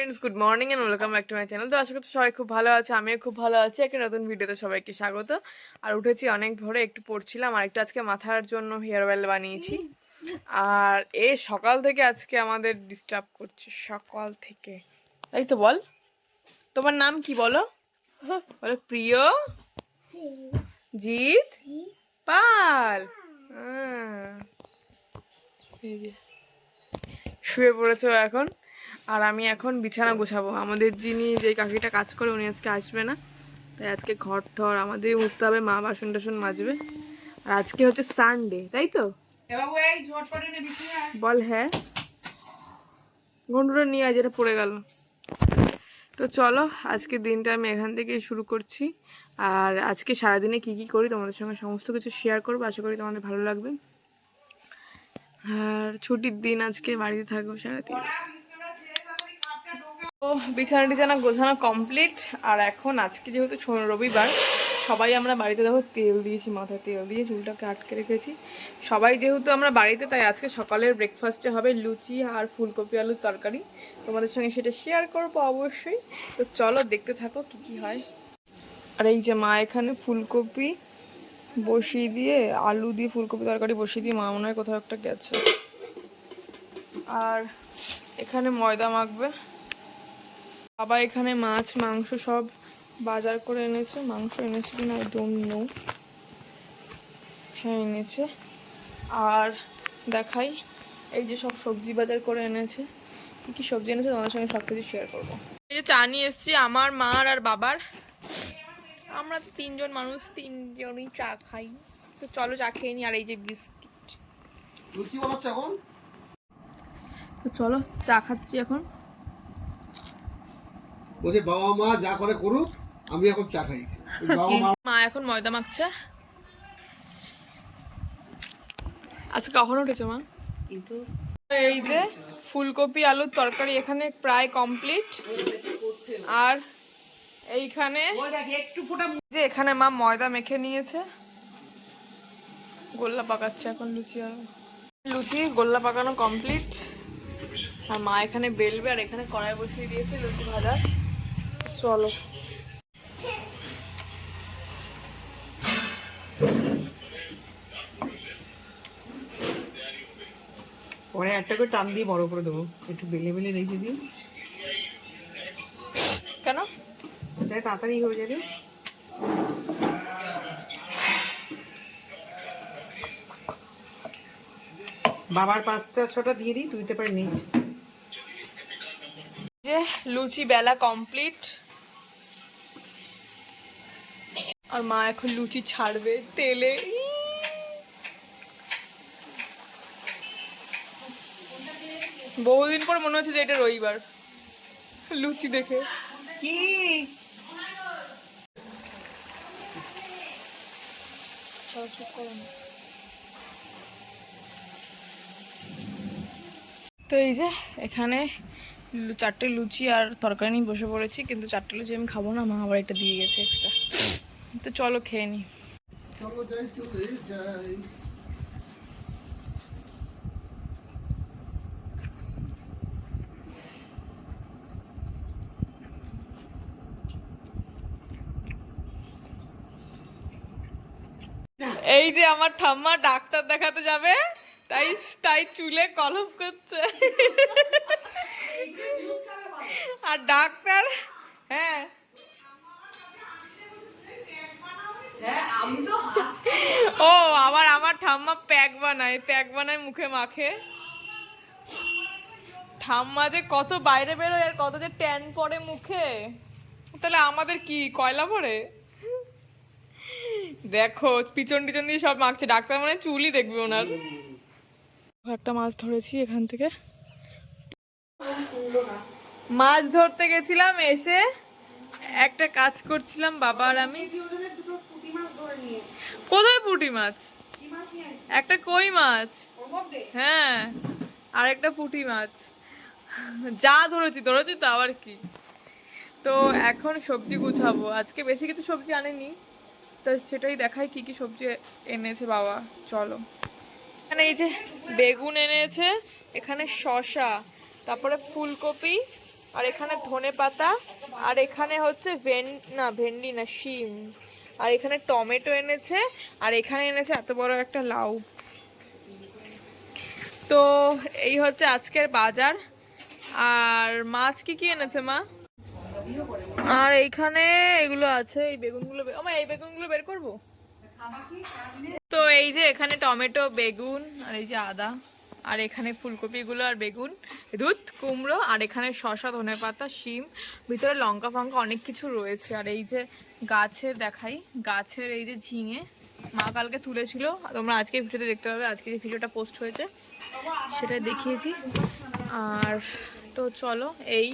Friends good morning and welcome back to my channel তো আশা করছি সবাই খুব ভালো আছে, আমিও খুব ভালো আছি। একটা নতুন ভিডিওতে সবাইকে স্বাগত। আর উঠেছি অনেক ভোরে, একটু পড়ছিলাম আর একটু আজকে মাথার জন্য হেয়ার অয়েল বানিয়েছি। আর এ সকাল থেকে আজকে আমাদের ডিস্টার্ব করছে, সকাল থেকে। তাই তো বল, তোমার নাম কি বলো? বলো, প্রিয়? জিৎ? পাল? আহ। এই যে, শুয়ে পড়েছে এখন। আর আমি এখন বিছানা গোছাবো। আমাদের যিনি যে কাকিটা কাজ করে উনি আজকে আসবে না। তাই আজকে ঘর ঠর আমাদের মুছতে হবে মা বাসন টাসন মাজবে। আর আজকে হচ্ছে সানডে তাই তো। বল হ্যাঁ। ঘন্টুটা নিয়ে আজ এটা পড়ে গেল। তো চলো আজকে দিনটা আমি এখান থেকে শুরু করছি। আর আজকে সারাদিনে কি কি করি তোমাদের সঙ্গে সমস্ত কিছু শেয়ার করব। আশা করি তোমাদের ভালো লাগবে। আর ছুটির দিন আজকে বাড়িতে থাকব সারাদিন। তো বিছানা টিছানা গোছানো কমপ্লিট আর এখন আজকে যেহেতু রবিবার, সবাই আমরা বাড়িতে দেখো তেল দিয়েছি, মাথায় তেল দিয়ে চুলটাকে আটকে রেখেছি। সবাই যেহেতু আমরা বাড়িতে, তাই আজকে সকালের ব্রেকফাস্টে হবে লুচি আর ফুলকপি আলুর তরকারি। তোমাদের সঙ্গে সেটা শেয়ার করব অবশ্যই। তো চলো দেখতে থাকো কি কি হয়। আর এই যে মা এখানে ফুলকপি বসিয়ে দিয়ে, আলু দিয়ে ফুলকপি তরকারি বসিয়ে দিয়ে, মা মনে হয় কোথাও একটা গেছে। আর এখানে ময়দা মাখবে। বাবা এখানে মাছ মাংস সব বাজার করে এনেছে। মাংস এনেছে কিনা আই ডোন্ট নো হ্যাঁ এনেছে। আর দেখাই এই যে সব সবজি বাজার করে এনেছে। কী কী সবজি এনেছে তোমাদের সঙ্গে সব কিছু শেয়ার করব। এই যে চা নিয়ে এসেছি আমার মার আর বাবার। আমরা তো তিনজন মানুষ তিনজনই চা খাই। তো চলো চা খেয়ে নিই আর এই যে বিস্কিট। তো চলো চা খাচ্ছি এখন। বলছি বাবা মা যা করে করুক আমি এখন চা খাই। বাবা মা মা এখন ময়দা মাখছে। আজকে কখন উঠেছে মা? কিন্তু এই যে ফুলকপি আলুর তরকারি এখানে প্রায় কমপ্লিট। আর এইখানে একটু যে এখানে মা ময়দা মেখে নিয়েছে। গোল্লা পাকাচ্ছে এখন লুচি আর লুচি গোল্লা পাকানো কমপ্লিট। আর মা এখানে বেলবে আর এখানে কড়াই বসিয়ে দিয়েছে লুচি ভাজা চলো। পরে একটা করে টান দিয়ে বড় করে দেবো। একটু বেলে বেলে রেখে দিই। কেন? তাই তাড়াতাড়ি হয়ে যাবে। বাবার পাঁচটা ছটা দিয়ে দিই তুই তো পারে নেই যে লুচি বেলা কমপ্লিট আর মা এখন লুচি ছাড়বে তেলে। বহুদিন পর মনে হচ্ছে যে এটা রবিবার। লুচি দেখে। কি? তো এই যে এখানে চারটে লুচি আর তরকারি নিয়ে বসে পড়েছি কিন্তু চারটে লুচি আমি খাব না মা আবার এটা দিয়ে গেছে এক্সট্রা তো চলো খেয়ে নি। এই যে আমার ঠাম্মা ডাক্তার দেখাতে যাবে, তাই তাই চুলে কলম করছে। আর ডাক্তার হ্যাঁ ও আবার আমার ঠাম্মা প্যাক বানায় প্যাক বানায় মুখে মাখে। ঠাম্মা যে কত বাইরে বেরোয় আর কত যে ট্যান পড়ে মুখে। তাহলে আমাদের কি কয়লা পড়ে? দেখো পিছন টিছন দিয়ে সব মাখছে। ডাক্তার মানে চুলই দেখবে ওনার। একটা মাছ ধরেছি এখান থেকে। মাছ ধরতে গেছিলাম এসে। একটা কাজ করছিলাম বাবা আর আমি। কোথায় পুঁটি মাছ? একটা কই মাছ? হ্যাঁ আর একটা পুঁটি মাছ। যা ধরেছি ধরেছি তো আবার কি? তো এখন সবজি গুছাবো। আজকে বেশি কিছু সবজি আনেনি তো সেটাই দেখাই কি কি সবজি এনেছে বাবা। চলো। এখানে এই যে বেগুন এনেছে এখানে শসা তারপরে ফুলকপি আর এখানে ধনে পাতা, আর এখানে হচ্ছে ভেন, না, ভেন্ডি না, শিম। আর এখানে টমেটো এনেছে, আর এখানে এনেছে এত বড় একটা লাউ। তো এই হচ্ছে আজকের বাজার। আর মাছ কি কি এনেছে মা? আর এইখানে এগুলো আছে, এই বেগুনগুলো মা, এই বেগুনগুলো বের করব? তো এই যে এখানে টমেটো, বেগুন, আর এই যে আদা, আর এখানে ফুলকপিগুলো আর বেগুন। দুধ কুমড়ো আর এখানে শশা ধনে পাতা শিম ভিতরে লঙ্কা ফঙ্কা অনেক কিছু রয়েছে। আর এই যে গাছের দেখাই গাছের এই যে ঝিঙে মা কালকে তুলেছিল। তোমরা আজকে ভিডিওতে দেখতে পাবে আজকে যে ভিডিওটা পোস্ট হয়েছে সেটা দেখিয়েছি। আর তো চলো এই।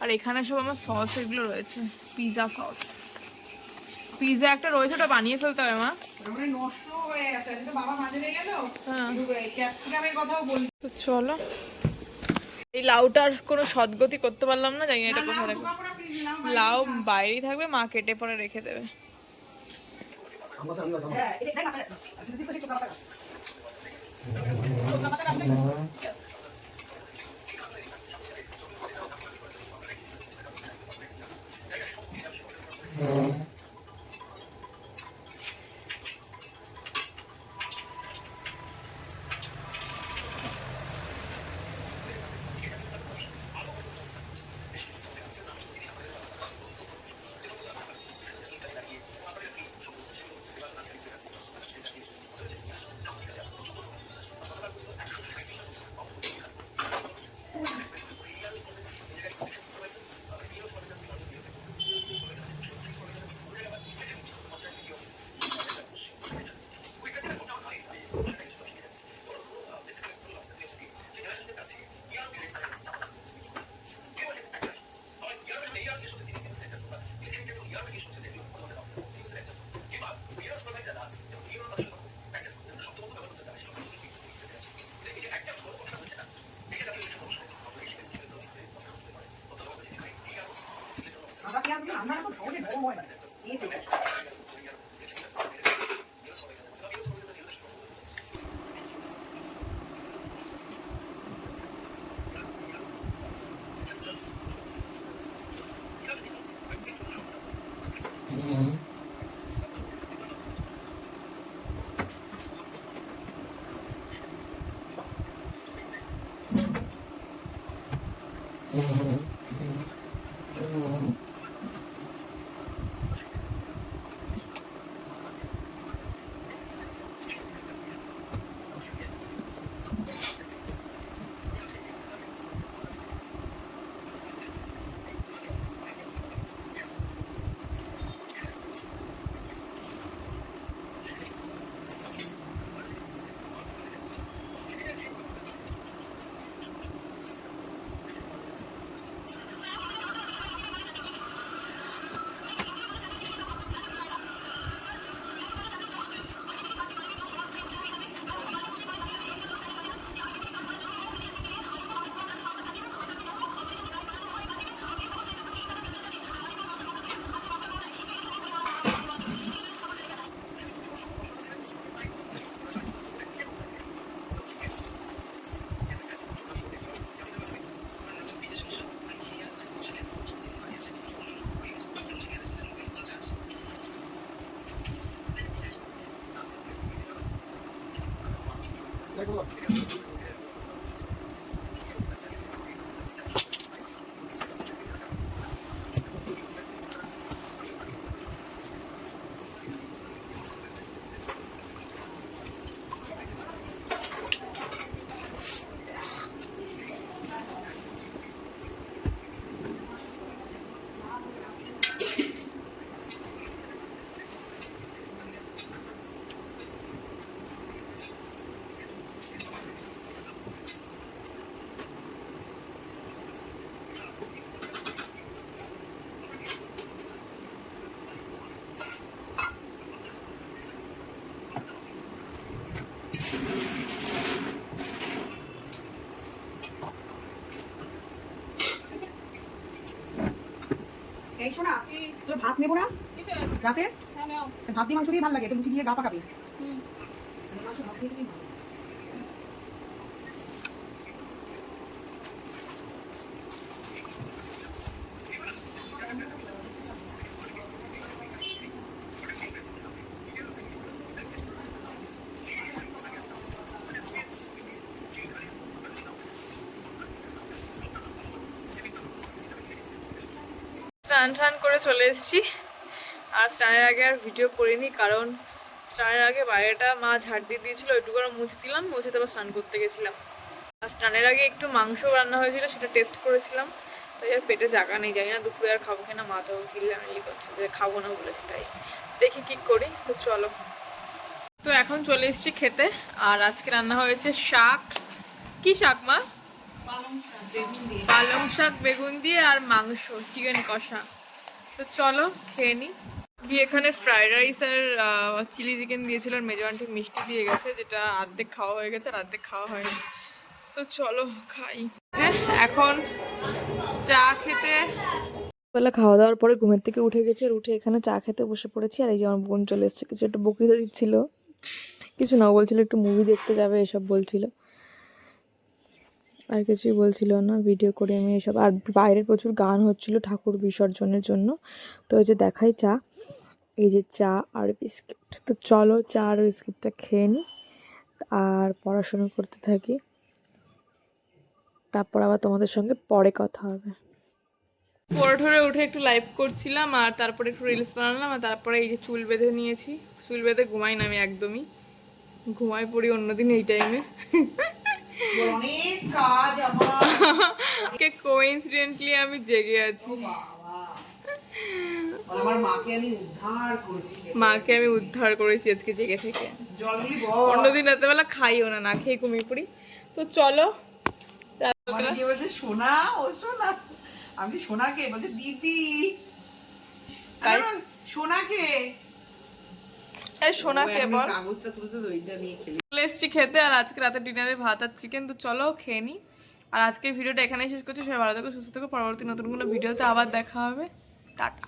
আর এখানে সব আমার সস এগুলো রয়েছে পিৎজা সস পিৎজা একটা রয়েছে ওটা বানিয়ে ফেলতে হবে মা। হয়ে তো চলো এই লাউটার কোনো সদ্গতি করতে পারলাম না জানি না এটা কোথায় রাখব লাউ বাইরেই থাকবে মা কেটে পরে রেখে দেবে হ্যাঁ Mm-hmm. এই তোর ভাত নেব না? রাতের? ভাত দিয়ে মাংস দিয়ে ভালো লাগে তুমি লুচি দিয়ে গা পাকাবে মাংস ভাত দিয়ে দিলেই ভালো। স্নান টান করে চলে এসেছি। আর স্নানের আগে আর ভিডিও করিনি কারণ স্নানের আগে বাইরেটা মা ঝাড় দিয়ে দিয়েছিল ওইটুকু করে মুছেছিলাম মুছে তারপর স্নান করতে গেছিলাম। আর স্নানের আগে একটু মাংস রান্না হয়েছিল সেটা টেস্ট করেছিলাম। তাই আর পেটে জাগা নেই জানি না দুপুরে আর খাব কিনা মা তো চিল্লামিল্লি করছে যে খাব না বলেছি তাই দেখি কি করি তো চলো। তো এখন চলে এসেছি খেতে আর আজকে রান্না হয়েছে শাক। কি শাক মা? পালং শাক বেগুন দিয়ে আর মাংস চিকেন কষা। তো চলো, খেয়ে নি। কি এখানে ফ্রাইড রাইস আর চিলি চিকেন দিয়েছিল আর মেজো আন্টি মিষ্টি দিয়ে গেছে, যেটা অর্ধেক খাওয়া হয়ে গেছে আর অর্ধেক খাওয়া হয়নি। তো চলো, খাই। এখন চা খেতে বেলা খাওয়া দাওয়ার পরে ঘুমের থেকে উঠে গেছে আর উঠে এখানে চা খেতে বসে পড়েছি আর এই যে আমার বোন চলে এসেছে, কিছু একটা বকরিতা দিচ্ছিল। কিছু না বলছিল, একটু মুভি দেখতে যাবে, এসব বলছিল। আর কিছুই বলছিল না ভিডিও করে আমি এসব, আর বাইরে প্রচুর গান হচ্ছিল ঠাকুর বিসর্জনের জন্য। তো ওই যে দেখাই চা, এই যে চা আর বিস্কিট। তো চলো চা আর বিস্কিটটা খেয়ে নিই আর পড়াশোনা করতে থাকি। তারপর আবার তোমাদের সঙ্গে পরে কথা হবে। পরে ঠরে উঠে একটু লাইভ করছিলাম, আর তারপরে একটু রিলস বানালাম, আর তারপরে এই যে চুল বেঁধে নিয়েছি। চুল বেঁধে ঘুমাই না আমি একদমই। ঘুমাই পড়ি অন্যদিন এই টাইমে অনেক কাজ আমার। কে কোইন্সিডেন্টলি আমি জেগে আছি। আমার মাকে আমি উদ্ধার করেছি মাকে আমি উদ্ধার করেছি আজকে জেগে থেকে। অন্যদিন রাতেবেলা খাইও না না খেয়ে ঘুমিয়ে পড়ি। তো চলো মানে কি বলছে সোনা? ও সোনা। আমি সোনাকে? বলছে দিদি। সোনাকে। বল। কাগজটা তুলেছে ওইটা নিয়ে খেলি। চলে এসেছি খেতে, আর আজকে রাতে ডিনারে ভাত আর চিকেন তো চলো খেয়ে নি। আর আজকের ভিডিওটা এখানেই শেষ করছি, সবাই ভালো থাকো, সুস্থ থাকো, পরবর্তী নতুন কোনো ভিডিওতে আবার দেখা হবে। টাটা।